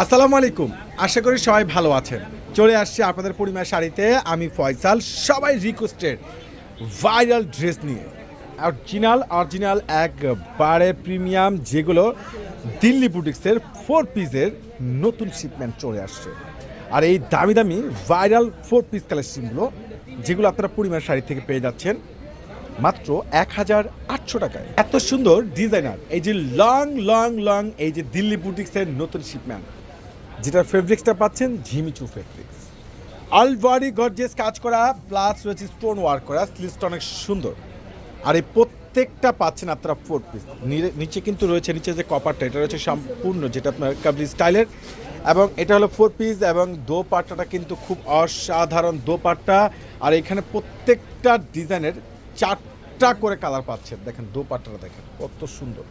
আসসালামু আলাইকুম। আশা করি সবাই ভালো আছেন। চলে আসছি আপনাদের পরিমাণ শাড়িতে। আমি ফয়সাল। সবাই রিকোয়েস্টেড ভাইরাল ড্রেস নিয়ে। অরিজিনাল অরিজিনাল একবারে প্রিমিয়াম যেগুলো দিল্লি বুটিক্সের ফোর পিসের নতুন শিপমেন্ট চলে আসছে। আর এই দামি দামি ভাইরাল ফোর পিস কালেকশনগুলো যেগুলো আপনারা পরিমাণ শাড়ি থেকে পেয়ে যাচ্ছেন, মাত্র এক হাজার আটশো টাকায়। এত সুন্দর ডিজাইনার এই যে লং লং লং এই যে দিল্লি বুটিক্সের নতুন শিপম্যান যেটা ফেব্রিক্সটা পাচ্ছেন ঝিমিচু ফেব্রিক্স আলভারি গর্জেস কাজ করা প্লাস রয়েছে স্টোন ওয়ার্ক করা স্লিভসটা অনেক সুন্দর। আর এই প্রত্যেকটা পাচ্ছেন আপনারা ফোর পিস নিচে কিন্তু রয়েছে, নিচে যে কপারটা এটা রয়েছে সম্পূর্ণ যেটা আপনার কাবলি স্টাইলের এবং এটা হলো ফোর পিস এবং দো পাট্টাটা কিন্তু খুব অসাধারণ দো পাট্টা আর এখানে প্রত্যেকটা ডিজাইনের চারটা করে কালার পাচ্ছেন। দেখেন দো পাট্টাটা দেখেন, কত সুন্দর।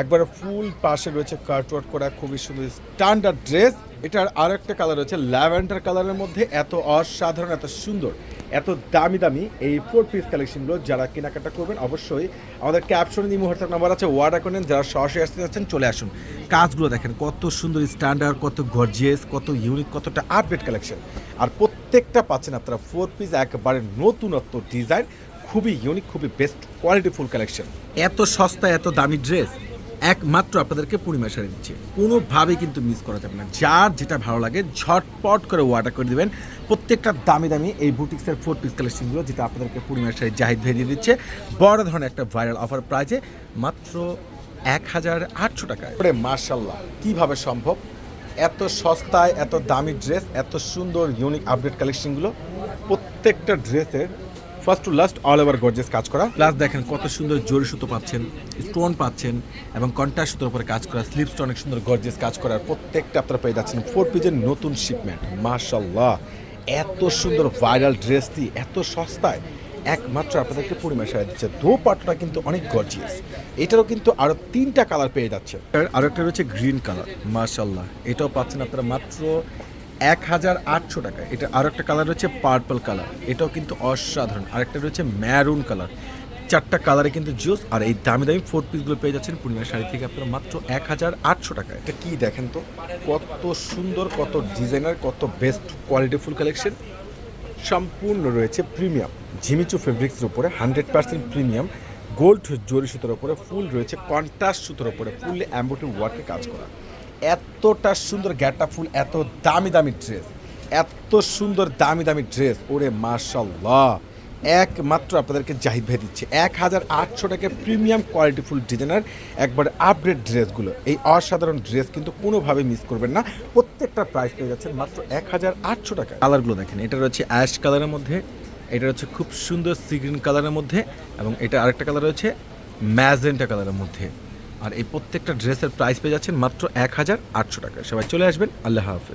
একবারে ফুল পাশে রয়েছে কার্টওয়ার্ক করা, খুবই সুন্দর স্ট্যান্ডার্ড ড্রেস এটার আর একটা কালার রয়েছে ল্যাভেন্ডার কালারের মধ্যে। এত অসাধারণ, এত সুন্দর, এত দামি দামি এই ফোর পিস কালেকশনগুলো যারা কেনাকাটা করবেন অবশ্যই আমাদের ক্যাপশনে নিয়ে হোয়াটসঅ্যাপ নাম্বার আছে ওয়ার্ডার করেন যারা সরাসরি আসতে যাচ্ছেন চলে আসুন। কাজগুলো দেখেন, কত সুন্দর স্ট্যান্ডার্ড কত গর্জিয়াস কত ইউনিক কতটা আপডেট কালেকশন আর প্রত্যেকটা পাচ্ছেন আপনারা ফোর পিস একেবারে নতুনত্ব ডিজাইন খুবই ইউনিক খুবই বেস্ট কোয়ালিটিফুল কালেকশন এত সস্তা এত দামি ড্রেস একমাত্র আপনাদেরকে পূর্ণিমা শাড়ি দিচ্ছে। কোনোভাবেই কিন্তু মিস করা যাবে না। যার যেটা ভালো লাগে, ঝটপট করে অর্ডার করে দেবেন। প্রত্যেকটা দামি দামি এই বুটিক্সের ফোর পিস কালেকশনগুলো যেটা আপনাদেরকে পূর্ণিমা শাড়ি জাহিদ ভেয়ে দিয়ে দিচ্ছে। বড় ধরনের একটা ভাইরাল অফার প্রাইজে মাত্র এক হাজার আটশো টাকায়। মার্শাল্লাহ কীভাবে সম্ভব? এত সস্তায়, এত দামি ড্রেস এত সুন্দর ইউনিক আপডেট কালেকশনগুলো প্রত্যেকটা ড্রেসের first to last all over gorgeous কাজ করা। প্লাস দেখেন কত সুন্দর জরি সুতো পাচ্ছেন স্টোন পাচ্ছেন, এবং কন্ট্রাস্ট সুতোর উপরে কাজ করা স্লিপসটা অনেক সুন্দর গর্জেস কাজ করার প্রত্যেকটা আপনারা পেয়ে যাচ্ছেন। ফোর পিজের নতুন শিপমেন্ট মাশাল্লাহ এত সুন্দর ভাইরাল ড্রেস ড্রেসটি এত সস্তায়। একমাত্র আপনাদেরকে পরিমাণ সারা দিচ্ছে। দো পাটটা কিন্তু অনেক গর্জিয়াস এটারও কিন্তু আরও তিনটা কালার পেয়ে যাচ্ছে। আর একটা রয়েছে গ্রিন কালার মার্শাল্লাহ এটাও পাচ্ছেন আপনারা মাত্র এক হাজার আটশো টাকা। এটা আরও একটা কালার রয়েছে পার্পল কালার এটাও কিন্তু অসাধারণ। আরেকটা রয়েছে ম্যারুন কালার চারটা কালারে কিন্তু জুস আর এই দামি দামি ফোর পিসগুলো পেয়ে যাচ্ছেন পূর্ণিমা শাড়ি থেকে আপনারা মাত্র এক হাজার আটশো টাকা। এটা কী দেখেন তো? কত সুন্দর, কত ডিজাইনার কত বেস্ট কোয়ালিটি ফুল কালেকশন সম্পূর্ণ রয়েছে প্রিমিয়াম ঝিমিচু ফেব্রিক্সের উপরে হান্ড্রেড পার্সেন্ট প্রিমিয়াম গোল্ড জরি সুতোর উপরে ফুল রয়েছে কন্ট্রাস্ট সুতোর উপরে ফুললি অ্যাম্বোটিং ওয়ার্কে কাজ করা। এতটা সুন্দর গ্যাটা ফুল, এত দামি দামি ড্রেস, এত সুন্দর দামি দামি ড্রেস। ওরে মার্শাল্লাহ একমাত্র আপনাদেরকে জাহিদ ভাই দিচ্ছে। এক হাজার আটশো টাকা প্রিমিয়াম কোয়ালিটিফুল ডিজাইনার, একবার আপডেট ড্রেসগুলো। এই অসাধারণ ড্রেস কিন্তু কোনোভাবে মিস করবেন না। প্রত্যেকটা প্রাইস পেয়ে যাচ্ছেন মাত্র এক হাজার আটশো টাকা। কালারগুলো দেখেন, এটা রয়েছে অ্যাশ কালারের মধ্যে, এটা হচ্ছে খুব সুন্দর সি গ্রিন কালারের মধ্যে, এবং এটা আরেকটা কালার রয়েছে ম্যাজেন্টা কালারের মধ্যে। আর এই প্রত্যেকটা ড্রেসের প্রাইস পেয়ে যাচ্ছেন মাত্র এক হাজার আটশো টাকা সবাই চলে আসবেন। আল্লাহ হাফেজ।